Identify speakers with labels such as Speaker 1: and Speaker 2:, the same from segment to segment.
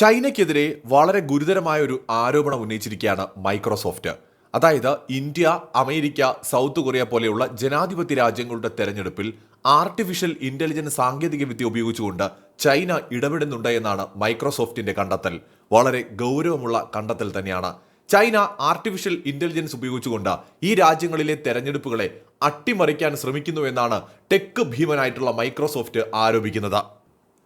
Speaker 1: ചൈനയ്ക്കെതിരെ വളരെ ഗുരുതരമായ ഒരു ആരോപണം ഉന്നയിച്ചിരിക്കുകയാണ് മൈക്രോസോഫ്റ്റ്. അതായത് ഇന്ത്യ അമേരിക്ക സൗത്ത് കൊറിയ പോലെയുള്ള ജനാധിപത്യ രാജ്യങ്ങളുടെ തെരഞ്ഞെടുപ്പിൽ ആർട്ടിഫിഷ്യൽ ഇന്റലിജൻസ് സാങ്കേതികവിദ്യ ഉപയോഗിച്ചുകൊണ്ട് ചൈന ഇടപെടുന്നുണ്ട് എന്നാണ് മൈക്രോസോഫ്റ്റിന്റെ കണ്ടെത്തൽ. വളരെ ഗൗരവമുള്ള കണ്ടെത്തൽ തന്നെയാണ്. ചൈന ആർട്ടിഫിഷ്യൽ ഇന്റലിജൻസ് ഉപയോഗിച്ചുകൊണ്ട് ഈ രാജ്യങ്ങളിലെ തെരഞ്ഞെടുപ്പുകളെ അട്ടിമറിക്കാൻ ശ്രമിക്കുന്നു എന്നാണ് ടെക് ഭീമനായിട്ടുള്ള മൈക്രോസോഫ്റ്റ് ആരോപിക്കുന്നത്.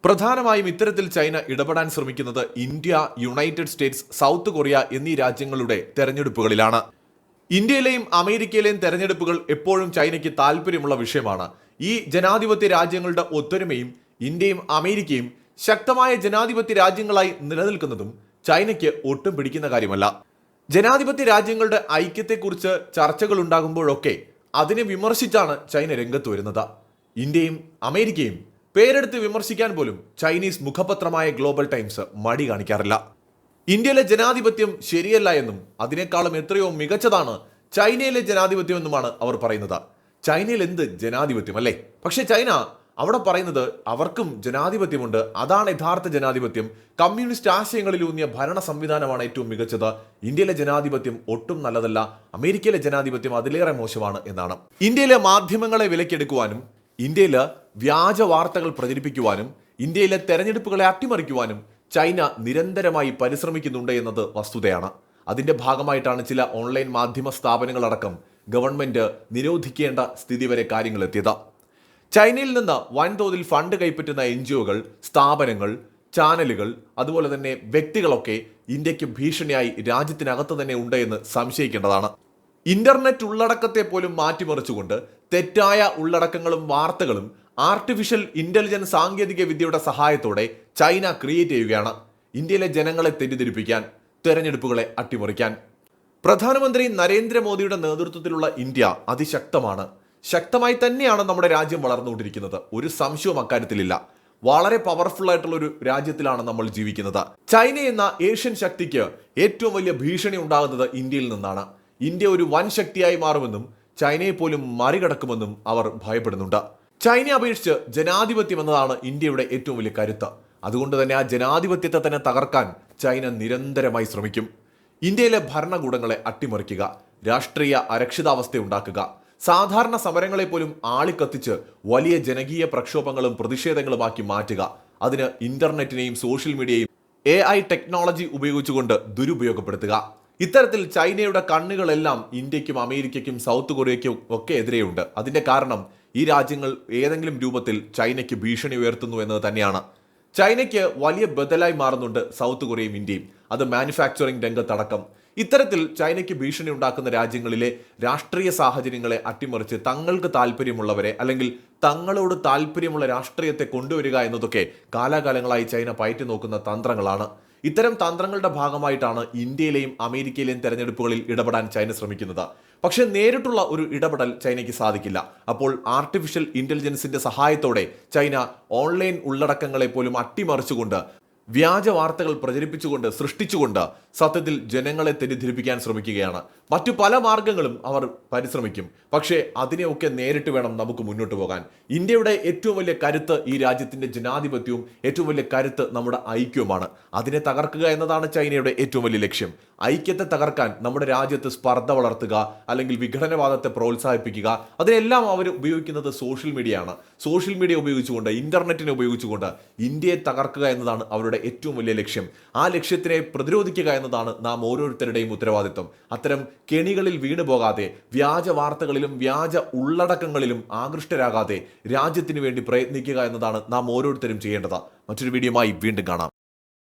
Speaker 1: പ്രധാനമായും ഇത്തരത്തിൽ ചൈന ഇടപെടാൻ ശ്രമിക്കുന്നത് India united states south Korea എന്നീ രാജ്യങ്ങളുടെ തെരഞ്ഞെടുപ്പുകളിലാണ്. ഇന്ത്യയിലെയും അമേരിക്കയിലെയും തെരഞ്ഞെടുപ്പുകൾ എപ്പോഴും ചൈനയ്ക്ക് താല്പര്യമുള്ള വിഷയമാണ്. ഈ ജനാധിപത്യ രാജ്യങ്ങളുടെ ഒത്തൊരുമയും ഇന്ത്യയും അമേരിക്കയും ശക്തമായ ജനാധിപത്യ രാജ്യങ്ങളായി നിലനിൽക്കുന്നതും ചൈനയ്ക്ക് ഒട്ടും പിടിക്കുന്ന കാര്യമല്ല. ജനാധിപത്യ രാജ്യങ്ങളുടെ ഐക്യത്തെക്കുറിച്ച് ചർച്ചകൾ ഉണ്ടാകുമ്പോഴൊക്കെ അതിനെ വിമർശിച്ചാണ് ചൈന രംഗത്ത് വരുന്നത്. ഇന്ത്യയും അമേരിക്കയും പേരെടുത്ത് വിമർശിക്കാൻ പോലും ചൈനീസ് മുഖപത്രമായ ഗ്ലോബൽ ടൈംസ് മടി കാണിക്കാറില്ല. ഇന്ത്യയിലെ ജനാധിപത്യം ശരിയല്ല എന്നും അതിനേക്കാളും എത്രയോ മികച്ചതാണ് ചൈനയിലെ ജനാധിപത്യം എന്നുമാണ് അവർ പറയുന്നത്. ചൈനയിൽ എന്ത് ജനാധിപത്യം അല്ലേ? പക്ഷേ ചൈന അവിടെ പറയുന്നത് അവർക്കും ജനാധിപത്യമുണ്ട്. അതാണ് യഥാർത്ഥ ജനാധിപത്യം. കമ്മ്യൂണിസ്റ്റ് ആശയങ്ങളിലൂന്നിയ ഭരണ സംവിധാനമാണ് ഏറ്റവും മികച്ചത്. ഇന്ത്യയിലെ ജനാധിപത്യം ഒട്ടും നല്ലതല്ല. അമേരിക്കയിലെ ജനാധിപത്യം അതിലേറെ മോശമാണ് എന്നാണ്. ഇന്ത്യയിലെ മാധ്യമങ്ങളെ വിലക്കെടുക്കുവാനും ഇന്ത്യയിൽ വ്യാജ വാർത്തകൾ പ്രചരിപ്പിക്കുവാനും ഇന്ത്യയിലെ തെരഞ്ഞെടുപ്പുകളെ അട്ടിമറിക്കുവാനും ചൈന നിരന്തരമായി പരിശ്രമിക്കുന്നുണ്ട് എന്നത് വസ്തുതയാണ്. അതിന്റെ ഭാഗമായിട്ടാണ് ചില ഓൺലൈൻ മാധ്യമ സ്ഥാപനങ്ങളടക്കം ഗവൺമെന്റ് നിരോധിക്കേണ്ട സ്ഥിതി വരെ കാര്യങ്ങൾ എത്തിയത്. ചൈനയിൽ നിന്ന് വൻതോതിൽ ഫണ്ട് കൈപ്പറ്റുന്ന എൻ സ്ഥാപനങ്ങൾ ചാനലുകൾ അതുപോലെ തന്നെ വ്യക്തികളൊക്കെ ഇന്ത്യയ്ക്ക് ഭീഷണിയായി രാജ്യത്തിനകത്ത് തന്നെ ഉണ്ട് എന്ന് സംശയിക്കേണ്ടതാണ്. ഇന്റർനെറ്റ് ഉള്ളടക്കത്തെ പോലും മാറ്റിമറിച്ചുകൊണ്ട് തെറ്റായ ഉള്ളടക്കങ്ങളും വാർത്തകളും ആർട്ടിഫിഷ്യൽ ഇന്റലിജൻസ് സാങ്കേതിക വിദ്യയുടെ സഹായത്തോടെ ചൈന ക്രിയേറ്റ് ചെയ്യുകയാണ്. ഇന്ത്യയിലെ ജനങ്ങളെ തെറ്റിദ്ധരിപ്പിക്കാൻ തെരഞ്ഞെടുപ്പുകളെ അട്ടിമറിക്കാൻ. പ്രധാനമന്ത്രി നരേന്ദ്രമോദിയുടെ നേതൃത്വത്തിലുള്ള ഇന്ത്യ അതിശക്തമാണ്. ശക്തമായി തന്നെയാണ് നമ്മുടെ രാജ്യം വളർന്നുകൊണ്ടിരിക്കുന്നത്. ഒരു സംശയവും അക്കാര്യത്തിലില്ല. വളരെ പവർഫുൾ ആയിട്ടുള്ള ഒരു രാജ്യത്തിലാണ് നമ്മൾ ജീവിക്കുന്നത്. ചൈന എന്ന ഏഷ്യൻ ശക്തിക്ക് ഏറ്റവും വലിയ ഭീഷണി ഉണ്ടാകുന്നത് ഇന്ത്യയിൽ നിന്നാണ്. ഇന്ത്യ ഒരു വൻ ശക്തിയായി മാറുമെന്നും ചൈനയെ പോലും മറികടക്കുമെന്നും അവർ ഭയപ്പെടുന്നുണ്ട്. ചൈനയെ അപേക്ഷിച്ച് ജനാധിപത്യം എന്നതാണ് ഇന്ത്യയുടെ ഏറ്റവും വലിയ കരുത്ത്. അതുകൊണ്ട് തന്നെ ആ ജനാധിപത്യത്തെ തന്നെ തകർക്കാൻ ചൈന നിരന്തരമായി ശ്രമിക്കും. ഇന്ത്യയിലെ ഭരണകൂടങ്ങളെ അട്ടിമറിക്കുക രാഷ്ട്രീയ അരക്ഷിതാവസ്ഥ ഉണ്ടാക്കുക സാധാരണ സമരങ്ങളെ പോലും ആളിക്കത്തിച്ച് വലിയ ജനകീയ പ്രക്ഷോഭങ്ങളും പ്രതിഷേധങ്ങളുമാക്കി മാറ്റുക അതിന് ഇന്റർനെറ്റിനെയും സോഷ്യൽ മീഡിയയും എ ഐ ടെക്നോളജി ഉപയോഗിച്ചുകൊണ്ട് ദുരുപയോഗപ്പെടുത്തുക. ഇത്തരത്തിൽ ചൈനയുടെ കണ്ണുകളെല്ലാം ഇന്ത്യക്കും അമേരിക്കയ്ക്കും സൗത്ത് കൊറിയയ്ക്കും ഒക്കെ എതിരെയുണ്ട്. അതിന്റെ കാരണം ഈ രാജ്യങ്ങൾ ഏതെങ്കിലും രൂപത്തിൽ ചൈനയ്ക്ക് ഭീഷണി ഉയർത്തുന്നു എന്നത് തന്നെയാണ്. ചൈനയ്ക്ക് വലിയ ബദലായി മാറുന്നുണ്ട് സൗത്ത് കൊറിയയും ഇന്ത്യയും. അത് മാനുഫാക്ചറിംഗ് രംഗത്തടക്കം. ഇത്തരത്തിൽ ചൈനയ്ക്ക് ഭീഷണി ഉണ്ടാക്കുന്ന രാജ്യങ്ങളിലെ രാഷ്ട്രീയ സാഹചര്യങ്ങളെ അട്ടിമറിച്ച് തങ്ങൾക്ക് താല്പര്യമുള്ളവരെ അല്ലെങ്കിൽ തങ്ങളോട് താല്പര്യമുള്ള രാഷ്ട്രീയത്തെ കൊണ്ടുവരിക എന്നതൊക്കെ കാലാകാലങ്ങളായി ചൈന പയറ്റി നോക്കുന്ന തന്ത്രങ്ങളാണ്. ഇത്തരം തന്ത്രങ്ങളുടെ ഭാഗമായിട്ടാണ് ഇന്ത്യയിലെയും അമേരിക്കയിലെയും തെരഞ്ഞെടുപ്പുകളിൽ ഇടപെടാൻ ചൈന ശ്രമിക്കുന്നത്. പക്ഷേ നേരിട്ടുള്ള ഒരു ഇടപെടൽ ചൈനയ്ക്ക് സാധിക്കില്ല. അപ്പോൾ ആർട്ടിഫിഷ്യൽ ഇന്റലിജൻസിന്റെ സഹായത്തോടെ ചൈന ഓൺലൈൻ ഉള്ളടക്കങ്ങളെ പോലും അട്ടിമറിച്ചുകൊണ്ട് വ്യാജ വാർത്തകൾ പ്രചരിപ്പിച്ചുകൊണ്ട് സൃഷ്ടിച്ചുകൊണ്ട് സത്യത്തിൽ ജനങ്ങളെ തെറ്റിദ്ധരിപ്പിക്കാൻ ശ്രമിക്കുകയാണ്. മറ്റു പല മാർഗങ്ങളും അവർ പരിശ്രമിക്കും. പക്ഷേ അതിനെയൊക്കെ നേരിട്ട് വേണം നമുക്ക് മുന്നോട്ട് പോകാൻ. ഇന്ത്യയുടെ ഏറ്റവും വലിയ കരുത്ത് ഈ രാജ്യത്തിന്റെ ജനാധിപത്യവും ഏറ്റവും വലിയ കരുത്ത് നമ്മുടെ ഐക്യവുമാണ്. അതിനെ തകർക്കുക എന്നതാണ് ചൈനയുടെ ഏറ്റവും വലിയ ലക്ഷ്യം. ഐക്യത്തെ തകർക്കാൻ നമ്മുടെ രാജ്യത്ത് സ്പർദ്ധ വളർത്തുക അല്ലെങ്കിൽ വിഘടനവാദത്തെ പ്രോത്സാഹിപ്പിക്കുക അതിനെല്ലാം അവർ ഉപയോഗിക്കുന്നത് സോഷ്യൽ മീഡിയ ആണ് സോഷ്യൽ മീഡിയ ഉപയോഗിച്ചുകൊണ്ട് ഇന്റർനെറ്റിനെ ഉപയോഗിച്ചുകൊണ്ട് ഇന്ത്യയെ തകർക്കുക എന്നതാണ് അവരുടെ ഏറ്റവും വലിയ ലക്ഷ്യം. ആ ലക്ഷ്യത്തിനെ പ്രതിരോധിക്കുക എന്നതാണ് നാം ഓരോരുത്തരുടെയും ഉത്തരവാദിത്വം. അത്തരം കെണികളിൽ വീണു പോകാതെ വ്യാജ വാർത്തകളിലും വ്യാജ ഉള്ളടക്കങ്ങളിലും ആകൃഷ്ടരാകാതെ രാജ്യത്തിന് വേണ്ടി പ്രയത്നിക്കുക എന്നതാണ് നാം ഓരോരുത്തരും ചെയ്യേണ്ടത്. മറ്റൊരു വീഡിയോയുമായി വീണ്ടും കാണാം.